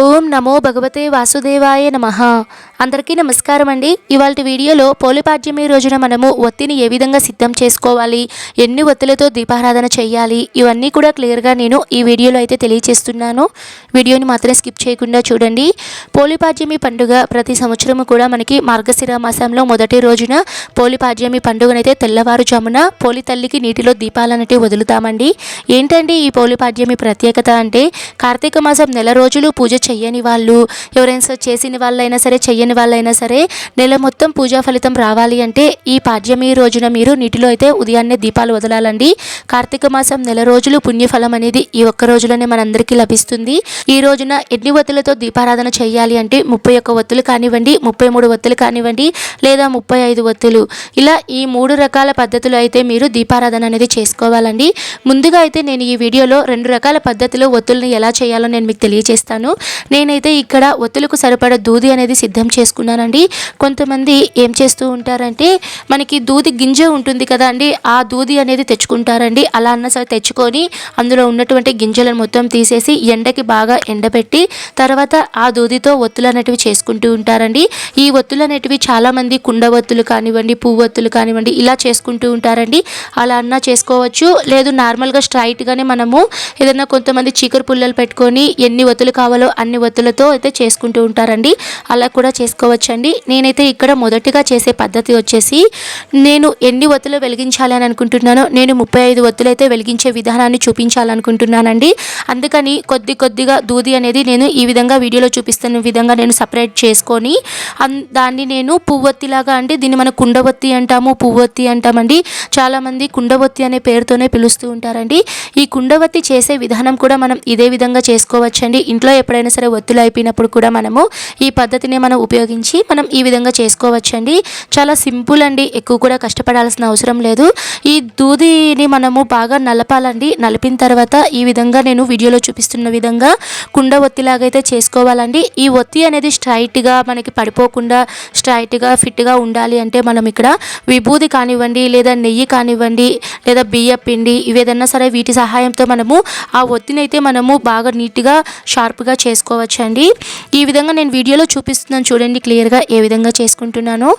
ఓం నమో భగవతే వాసుదేవాయ నమ. అందరికీ నమస్కారం అండి. ఇవాళ వీడియోలో పోలిపాడ్యమి రోజున మనము ఒత్తిని ఏ విధంగా సిద్ధం చేసుకోవాలి ఎన్ని ఒత్తులతో దీపారాధన చేయాలి ఇవన్నీ కూడా క్లియర్గా నేను ఈ వీడియోలో అయితే తెలియచేస్తున్నాను. వీడియోని మాత్రం స్కిప్ చేయకుండా చూడండి. పోలిపాడ్యమి పండుగ ప్రతి సంవత్సరము కూడా మనకి మార్గశిర మాసంలో మొదటి రోజున పోలిపాడ్యమి పండుగనైతే తెల్లవారుజామున పోలి తల్లికి నీటిలో దీపాలన్నటి వదులుతామండి. ఏంటండి ఈ పోలిపాడ్యమి ప్రత్యేకత అంటే కార్తీక మాసం నెల రోజులు పూజ చెయ్యని వాళ్ళు ఎవరైనా సరే చేసిన వాళ్ళైనా సరే చెయ్యని వాళ్ళైనా సరే నెల మొత్తం పూజా ఫలితం రావాలి అంటే ఈ పాడ్యమి రోజున మీరు నీటిలో అయితే ఉదయాన్నే దీపాలు వదలాలండి. కార్తీక మాసం నెల రోజులు పుణ్యఫలం అనేది ఈ ఒక్క రోజులోనే మనందరికీ లభిస్తుంది. ఈ రోజున ఎన్ని ఒత్తులతో దీపారాధన చేయాలి అంటే ముప్పై ఒక్క ఒత్తులు కానివ్వండి ముప్పై మూడు ఒత్తులు కానివ్వండి లేదా ముప్పై ఐదు ఒత్తులు ఇలా ఈ మూడు రకాల పద్ధతులు అయితే మీరు దీపారాధన అనేది చేసుకోవాలండి. ముందుగా అయితే నేను ఈ వీడియోలో రెండు రకాల పద్ధతిలో ఒత్తుల్ని ఎలా చేయాలో నేను మీకు తెలియజేస్తాను నేనైతే ఇక్కడ ఒత్తులకు సరిపడ దూది అనేది సిద్ధం చేసుకున్నానండి. కొంతమంది ఏం చేస్తూ ఉంటారంటే మనకి దూది గింజ ఉంటుంది కదా అండి ఆ దూది అనేది తెచ్చుకుంటారండి. అలా అన్న సరే తెచ్చుకొని అందులో ఉన్నటువంటి గింజలను మొత్తం తీసేసి ఎండకి బాగా ఎండబెట్టి తర్వాత ఆ దూదితో ఒత్తులు అనేటివి చేసుకుంటూ ఉంటారండి. ఈ ఒత్తులు అనేటివి చాలామంది కుండ ఒత్తులు కానివ్వండి పువ్వు ఒత్తులు కానివ్వండి ఇలా చేసుకుంటూ ఉంటారండి. అలా అన్నా చేసుకోవచ్చు. లేదు నార్మల్గా స్ట్రైట్గానే మనము ఏదైనా కొంతమంది చీకరు పుల్లలు పెట్టుకొని ఎన్ని ఒత్తులు కావాలో అన్ని ఒత్తులతో అయితే చేసుకుంటూ ఉంటారండి. అలా కూడా చేసుకోవచ్చండి. నేనైతే ఇక్కడ మొదటిగా చేసే పద్ధతి వచ్చేసి నేను ఎన్ని ఒత్తులు వెలిగించాలి అని అనుకుంటున్నానో నేను ముప్పై ఐదు ఒత్తులు అయితే వెలిగించే విధానాన్ని చూపించాలనుకుంటున్నానండి. అందుకని కొద్ది కొద్దిగా దూది అనేది నేను ఈ విధంగా వీడియోలో చూపిస్తున్న విధంగా నేను సపరేట్ చేసుకొని అన్ దాన్ని నేను పువ్వొత్తిలాగా అంటే దీన్ని మనం కుండవత్తి అంటాము పువ్వొత్తి అంటామండి. చాలామంది కుండవత్తి అనే పేరుతోనే పిలుస్తూ ఉంటారండి. ఈ కుండవత్తి చేసే విధానం కూడా మనం ఇదే విధంగా చేసుకోవచ్చండి. ఇంట్లో ఎప్పుడైనా సరే ఒత్తులు అయిపోయినప్పుడు కూడా మనము ఈ పద్ధతిని మనం ఉపయోగించి మనం ఈ విధంగా చేసుకోవచ్చండి. చాలా సింపుల్ అండి. ఎక్కువ కూడా కష్టపడాల్సిన అవసరం లేదు. ఈ దూదిని మనము బాగా నలపాలండి. నలిపిన తర్వాత ఈ విధంగా నేను వీడియోలో చూపిస్తున్న విధంగా కుండ ఒత్తిలాగైతే అయితే చేసుకోవాలండి. ఈ ఒత్తి అనేది స్ట్రైట్గా మనకి పడిపోకుండా స్ట్రైట్గా ఫిట్గా ఉండాలి అంటే మనం ఇక్కడ విభూది కానివ్వండి లేదా నెయ్యి కానివ్వండి లేదా బియ్య పిండి ఇవి సరే వీటి సహాయంతో మనము ఆ ఒత్తినైతే మనము బాగా నీట్గా షార్ప్గా చేసుకోవచ్చండి. ఈ విధంగా నేను వీడియోలో చూపిస్తున్నాను చూడండి క్లియర్గా ఏ విధంగా చేసుకుంటున్నానో.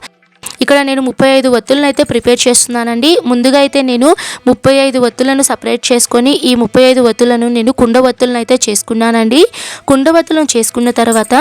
ఇక్కడ నేను ముప్పై ఐదు ఒత్తులను అయితే ప్రిపేర్ చేస్తున్నానండి. ముందుగా అయితే నేను ముప్పై ఐదు ఒత్తులను సపరేట్ చేసుకొని ఈ ముప్పై ఐదు ఒత్తులను నేను కుండ ఒత్తులను అయితే చేసుకున్నానండి. కుండ ఒత్తులను చేసుకున్న తర్వాత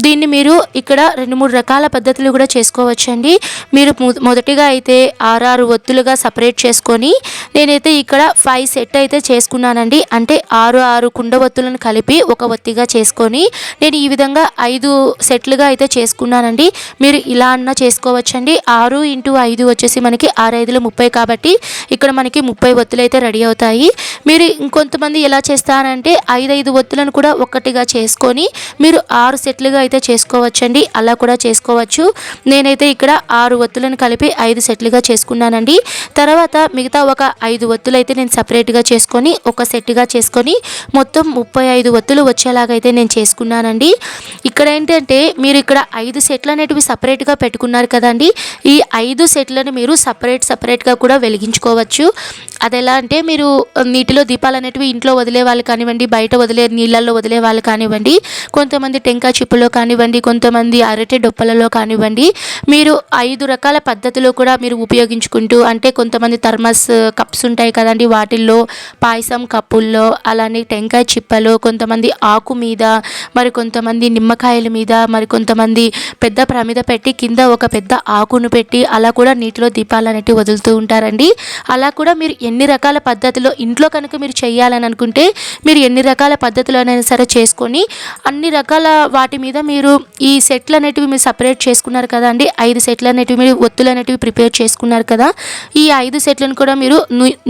దీన్ని మీరు ఇక్కడ రెండు మూడు రకాల పద్ధతులు కూడా చేసుకోవచ్చండి. మీరు మొ- మొదటిగా అయితే ఆరారు ఒత్తులుగా సపరేట్ చేసుకొని నేనైతే ఇక్కడ ఫైవ్ సెట్ అయితే చేసుకున్నానండి. అంటే ఆరు ఆరు కుండ ఒత్తులను కలిపి ఒక ఒత్తిగా చేసుకొని నేను ఈ విధంగా ఐదు సెట్లుగా అయితే చేసుకున్నానండి. మీరు ఇలా అన్నా చేసుకోవచ్చండి. ఆరు ఇంటూ ఐదు వచ్చేసి మనకి ఆరు ఐదులు ముప్పై కాబట్టి ఇక్కడ మనకి ముప్పై ఒత్తులు అయితే రెడీ అవుతాయి. మీరు ఇంకొంతమంది ఎలా చేస్తారంటే ఐదు ఐదు ఒత్తులను కూడా ఒక్కటిగా చేసుకొని మీరు ఆరు సెట్లుగా అయితే చేసుకోవచ్చండి. అలా కూడా చేసుకోవచ్చు. నేనైతే ఇక్కడ ఆరు ఒత్తులను కలిపి ఐదు సెట్లుగా చేసుకున్నానండి. తర్వాత మిగతా ఒక ఐదు ఒత్తులు అయితే నేను సపరేట్గా చేసుకొని ఒక సెట్గా చేసుకొని మొత్తం ముప్పై ఐదు ఒత్తులు వచ్చేలాగైతే నేను చేసుకున్నానండి. ఇక్కడ ఏంటంటే మీరు ఇక్కడ ఐదు సెట్లు అనేటివి సపరేట్గా పెట్టుకున్నారు కదండి. ఈ ఐదు సెట్లను మీరు సపరేట్ సపరేట్గా కూడా వెలిగించుకోవచ్చు. అది ఎలా అంటే మీరు నీటిలో దీపాలు అనేటివి ఇంట్లో వదిలే వాళ్ళు కానివ్వండి బయట వదిలే నీళ్ళల్లో వదిలే వాళ్ళు కానివ్వండి కొంతమంది టెంకాయ చిప్పులో కానివ్వండి కొంతమంది అరటి డొప్పలలో కానివ్వండి మీరు ఐదు రకాల పద్ధతిలో కూడా మీరు ఉపయోగించుకుంటూ అంటే కొంతమంది థర్మస్ కప్స్ ఉంటాయి కదండి వాటిల్లో పాయసం కప్పుల్లో అలానే టెంకాయ చిప్పలో కొంతమంది ఆకు మీద మరి కొంతమంది నిమ్మకాయల మీద మరి కొంతమంది పెద్ద ప్రమిద పెట్టి కింద ఒక పెద్ద ఆకు ఆకును పెట్టి అలా కూడా నీటిలో దీపాలు అనేటివి వదులుతూ ఉంటారండి. అలా కూడా మీరు ఎన్ని రకాల పద్ధతిలో ఇంట్లో కనుక మీరు చేయాలని అనుకుంటే మీరు ఎన్ని రకాల పద్ధతులనైనా సరే చేసుకొని అన్ని రకాల వాటి మీద మీరు ఈ సెట్లు అనేటివి మీరు సపరేట్ చేసుకున్నారు కదా అండి. ఐదు సెట్లు అనేటివి మీరు ఒత్తులు అనేటివి ప్రిపేర్ చేసుకున్నారు కదా. ఈ ఐదు సెట్లను కూడా మీరు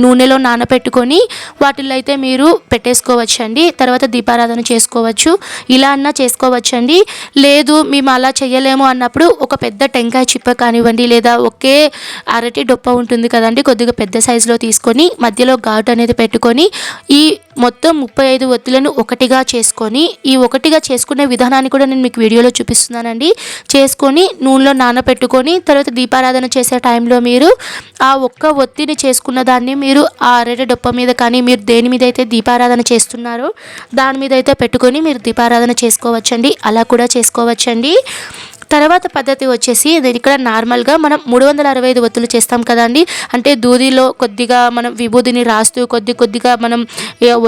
నూనెలో నానబెట్టుకొని వాటిల్లో అయితే మీరు పెట్టేసుకోవచ్చండి. తర్వాత దీపారాధన చేసుకోవచ్చు. ఇలా అన్నా చేసుకోవచ్చండి. లేదు మేము అలా చేయలేము అన్నప్పుడు ఒక పెద్ద టెంకాయ చిప్ప కానీ కానివ్వండి లేదా ఒకే అరటి డొప్ప ఉంటుంది కదండి కొద్దిగా పెద్ద సైజులో తీసుకొని మధ్యలో ఘాటు అనేది పెట్టుకొని ఈ మొత్తం ముప్పై ఐదు ఒత్తులను ఒకటిగా చేసుకొని ఈ ఒకటిగా చేసుకునే విధానాన్ని కూడా నేను మీకు వీడియోలో చూపిస్తున్నానండి. చేసుకొని నూనెలో నానబెట్టుకొని తర్వాత దీపారాధన చేసే టైంలో మీరు ఆ ఒక్క ఒత్తిని చేసుకున్న దాన్ని మీరు ఆ అరటి డొప్ప మీద కానీ మీరు దేని మీద అయితే దీపారాధన చేస్తున్నారో దాని మీద అయితే పెట్టుకొని మీరు దీపారాధన చేసుకోవచ్చండి. అలా కూడా చేసుకోవచ్చండి. తర్వాత పద్ధతి వచ్చేసి నేను ఇక్కడ నార్మల్గా మనం మూడు వందల అరవై ఐదు ఒత్తులు చేస్తాం కదండి అంటే దూదిలో కొద్దిగా మనం విభూదిని రాస్తూ కొద్ది కొద్దిగా మనం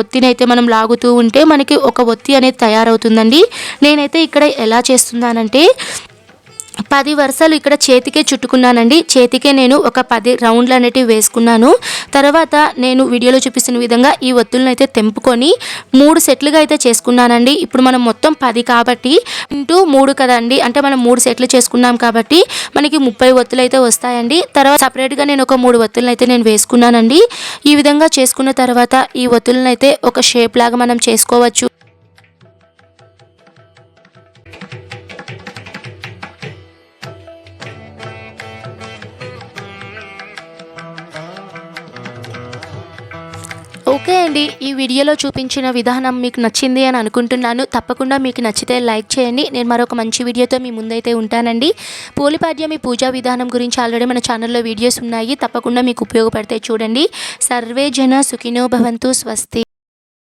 ఒత్తిని అయితే మనం లాగుతూ ఉంటే మనకి ఒక ఒత్తి అనేది తయారవుతుందండి. నేనైతే ఇక్కడ ఎలా చేస్తున్నానంటే పది వరుసలు ఇక్కడ చేతికే చుట్టుకున్నానండి. చేతికే నేను ఒక పది రౌండ్లు అనేటివి వేసుకున్నాను. తర్వాత నేను వీడియోలో చూపిస్తున్న విధంగా ఈ ఒత్తులను అయితే తెంపుకొని మూడు సెట్లుగా అయితే చేసుకున్నానండి. ఇప్పుడు మనం మొత్తం పది కాబట్టి ఇంటూ మూడు కదండి. అంటే మనం మూడు సెట్లు చేసుకున్నాం కాబట్టి మనకి ముప్పై ఒత్తులు అయితే వస్తాయండి. తర్వాత సపరేట్గా నేను ఒక మూడు ఒత్తులను అయితే నేను వేసుకున్నానండి. ఈ విధంగా చేసుకున్న తర్వాత ఈ ఒత్తులను అయితే ఒక షేప్ లాగా మనం చేసుకోవచ్చు. ఓకే అండి ఈ వీడియోలో చూపించిన విధానం మీకు నచ్చింది అని అనుకుంటున్నాను. తప్పకుండా మీకు నచ్చితే లైక్ చేయండి. నేను మరొక మంచి వీడియోతో మీ ముందైతే ఉంటానండి. పోలిపాడ్యమి పూజా విధానం గురించి ఆల్రెడీ మన ఛానల్లో వీడియోస్ ఉన్నాయి. తప్పకుండా మీకు ఉపయోగపడతాయి చూడండి. సర్వే జన సుఖినో భవంతు స్వస్తి.